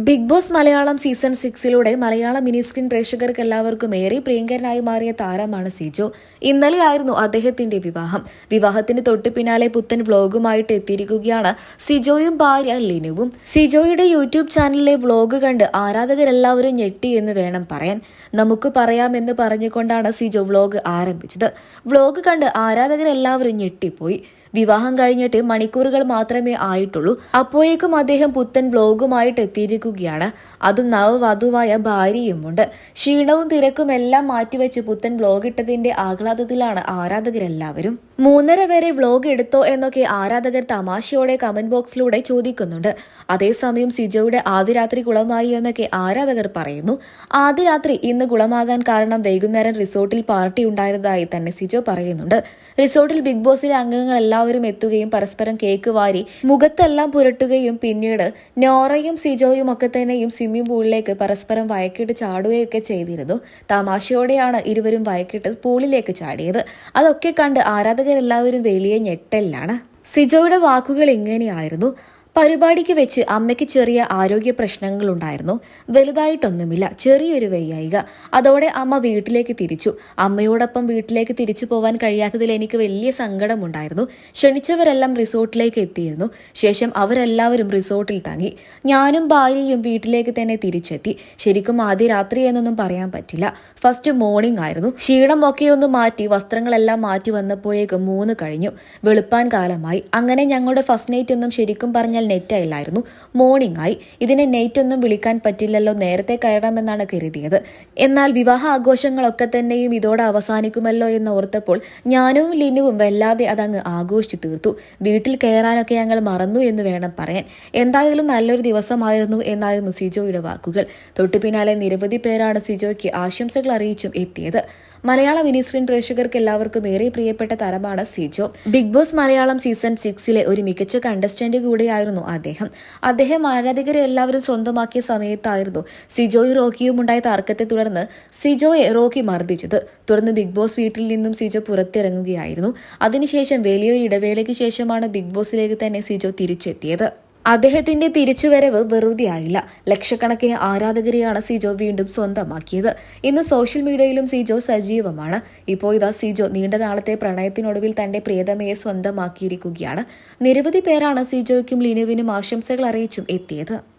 Big boss Malayalam season സിക്സിലൂടെ മലയാള mini screen പ്രേക്ഷകർക്ക് എല്ലാവർക്കും ഏറെ പ്രിയങ്കരനായി മാറിയ താരമാണ് സിജോ. ഇന്നലെയായിരുന്നു അദ്ദേഹത്തിന്റെ വിവാഹം. വിവാഹത്തിന് തൊട്ടു പിന്നാലെ പുത്തൻ വ്ലോഗുമായിട്ട് എത്തിയിരിക്കുകയാണ് സിജോയും ഭാര്യ ലിനുവും. സിജോയുടെ യൂട്യൂബ് ചാനലിലെ വ്ലോഗ് കണ്ട് ആരാധകരെല്ലാവരും ഞെട്ടി എന്ന് വേണം പറയാൻ. നമുക്ക് പറയാമെന്ന് പറഞ്ഞുകൊണ്ടാണ് സിജോ വ്ലോഗ് ആരംഭിച്ചത്. വ്ലോഗ് കണ്ട് ആരാധകരെല്ലാവരും ഞെട്ടിപ്പോയി. വിവാഹം കഴിഞ്ഞിട്ട് മണിക്കൂറുകൾ മാത്രമേ ആയിട്ടുള്ളൂ. അപ്പോഴേക്കും അദ്ദേഹം പുത്തൻ ബ്ലോഗുമായിട്ട് എത്തിയിരിക്കുകയാണ്. അതും നവവധുവായ ഭാര്യയുമുണ്ട്. ക്ഷീണവും തിരക്കും എല്ലാം മാറ്റിവെച്ച് പുത്തൻ ബ്ലോഗിട്ടതിന്റെ ആഹ്ലാദത്തിലാണ് ആരാധകരെല്ലാവരും. മൂന്നര വരെ വ്ലോഗ് എടുത്തോ എന്നൊക്കെ ആരാധകർ തമാശയോടെ കമന്റ് ബോക്സിലൂടെ ചോദിക്കുന്നുണ്ട്. അതേസമയം സിജോയുടെ ആദ്യ രാത്രി കുളമായി എന്നൊക്കെ ആരാധകർ പറയുന്നു. ആദ്യ രാത്രി ഇന്ന് കുളമാകാൻ കാരണം വൈകുന്നേരം റിസോർട്ടിൽ പാർട്ടി ഉണ്ടായിരുന്നതായി തന്നെ സിജോ പറയുന്നുണ്ട്. റിസോർട്ടിൽ ബിഗ് ബോസിലെ അംഗങ്ങൾ എല്ലാവരും എത്തുകയും പരസ്പരം കേക്ക് വാരി മുഖത്തെല്ലാം പുരട്ടുകയും പിന്നീട് നോറയും സിജോയും ഒക്കെ തന്നെയും സ്വിമ്മിംഗ് പൂളിലേക്ക് പരസ്പരം വയക്കിട്ട് ചാടുകയൊക്കെ ചെയ്തിരുന്നു. തമാശയോടെയാണ് ഇരുവരും വയക്കിട്ട് പൂളിലേക്ക് ചാടിയത്. അതൊക്കെ കണ്ട് ആരാധകരെല്ലാവരും വലിയ ഞെട്ടലിലാണ്. സിജോയുടെ വാക്കുകൾ ഇങ്ങനെയായിരുന്നു പരിപാടിക്ക് വെച്ച് അമ്മയ്ക്ക് ചെറിയ ആരോഗ്യ പ്രശ്നങ്ങളുണ്ടായിരുന്നു. വലുതായിട്ടൊന്നുമില്ല. ചെറിയൊരു വയ്യായിക. അതോടെ അമ്മ വീട്ടിലേക്ക് തിരിച്ചു. അമ്മയോടൊപ്പം വീട്ടിലേക്ക് തിരിച്ചു പോവാൻ കഴിയാത്തതിൽ എനിക്ക് വലിയ സങ്കടമുണ്ടായിരുന്നു. ക്ഷണിച്ചവരെല്ലാം റിസോർട്ടിലേക്ക് എത്തിയിരുന്നു. ശേഷം അവരെല്ലാവരും റിസോർട്ടിൽ തങ്ങി. ഞാനും ഭാര്യയും വീട്ടിലേക്ക് തന്നെ തിരിച്ചെത്തി. ശരിക്കും ആദ്യ രാത്രി എന്നൊന്നും പറയാൻ പറ്റില്ല. ഫസ്റ്റ് മോർണിംഗ് ആയിരുന്നു. ക്ഷീണമൊക്കെ ഒന്ന് മാറ്റി വസ്ത്രങ്ങളെല്ലാം മാറ്റി വന്നപ്പോഴേക്കും മൂന്ന് കഴിഞ്ഞു. വെളുപ്പാൻ കാലമായി. അങ്ങനെ ഞങ്ങളുടെ ഫസ്റ്റ് നൈറ്റ് ഒന്നും ശരിക്കും പറഞ്ഞാൽ നെറ്റ് ആയില്ലായിരുന്നു മോർണിംഗ് ആയി ഇതിനെ നെറ്റ് ഒന്നും വിളിക്കാൻ പറ്റില്ലല്ലോ. നേരത്തെ കയറാമെന്നാണ് കരുതിയത്. എന്നാൽ വിവാഹ ആഘോഷങ്ങളൊക്കെ തന്നെയും ഇതോടെ അവസാനിക്കുമല്ലോ എന്ന് ഓർത്തപ്പോൾ ഞാനും ലിനുവും വല്ലാതെ അതങ്ങ് ആഘോഷിച്ചു തീർത്തു. വീട്ടിൽ കയറാനൊക്കെ ഞങ്ങൾ മറന്നു എന്ന് വേണം പറയാൻ. എന്തായാലും നല്ലൊരു ദിവസമായിരുന്നു എന്നായിരുന്നു സിജോയുടെ വാക്കുകൾ. തൊട്ടു പിന്നാലെ നിരവധി പേരാണ് സിജോയ്ക്ക് ആശംസകൾ അറിയിച്ചും എത്തിയത്. മലയാള മിനി സ്ക്രീൻ പ്രേക്ഷകർക്ക് എല്ലാവർക്കും ഏറെ പ്രിയപ്പെട്ട തരമാണ് Sijo. Big Boss Malayalam season സിക്സിലെ ഒരു മികച്ച കണ്ടസ്റ്റന്റ് കൂടിയായിരുന്നു അദ്ദേഹം? അദ്ദേഹം ആരാധകരെ എല്ലാവരും സ്വന്തമാക്കിയ സമയത്തായിരുന്നു സിജോയും റോക്കിയും ഉണ്ടായ തർക്കത്തെ തുടർന്ന് സിജോയെ റോക്കി മർദ്ദിച്ചത്. തുടർന്ന് ബിഗ് ബോസ് വീട്ടിൽ നിന്നും സിജോ പുറത്തിറങ്ങുകയായിരുന്നു. അതിനുശേഷം വലിയൊരു ഇടവേളയ്ക്ക് ശേഷമാണ് ബിഗ് ബോസിലേക്ക് തന്നെ സിജോ തിരിച്ചെത്തിയത്. അദ്ദേഹത്തിന്റെ തിരിച്ചുവരവ് വെറുതെയായില്ല. ലക്ഷക്കണക്കിന് ആരാധകരെയാണ് സിജോ വീണ്ടും സ്വന്തമാക്കിയത്. ഇന്ന് സോഷ്യൽ മീഡിയയിലും സിജോ സജീവമാണ്. ഇപ്പോൾ ഇതാ സിജോ നീണ്ട നാളത്തെ പ്രണയത്തിനൊടുവിൽ തന്റെ പ്രിയതമയെ സ്വന്തമാക്കിയിരിക്കുകയാണ്. നിരവധി പേരാണ് സിജോയ്ക്കും ലിനുവിനും ആശംസകൾ അറിയിച്ചും എത്തിയത്.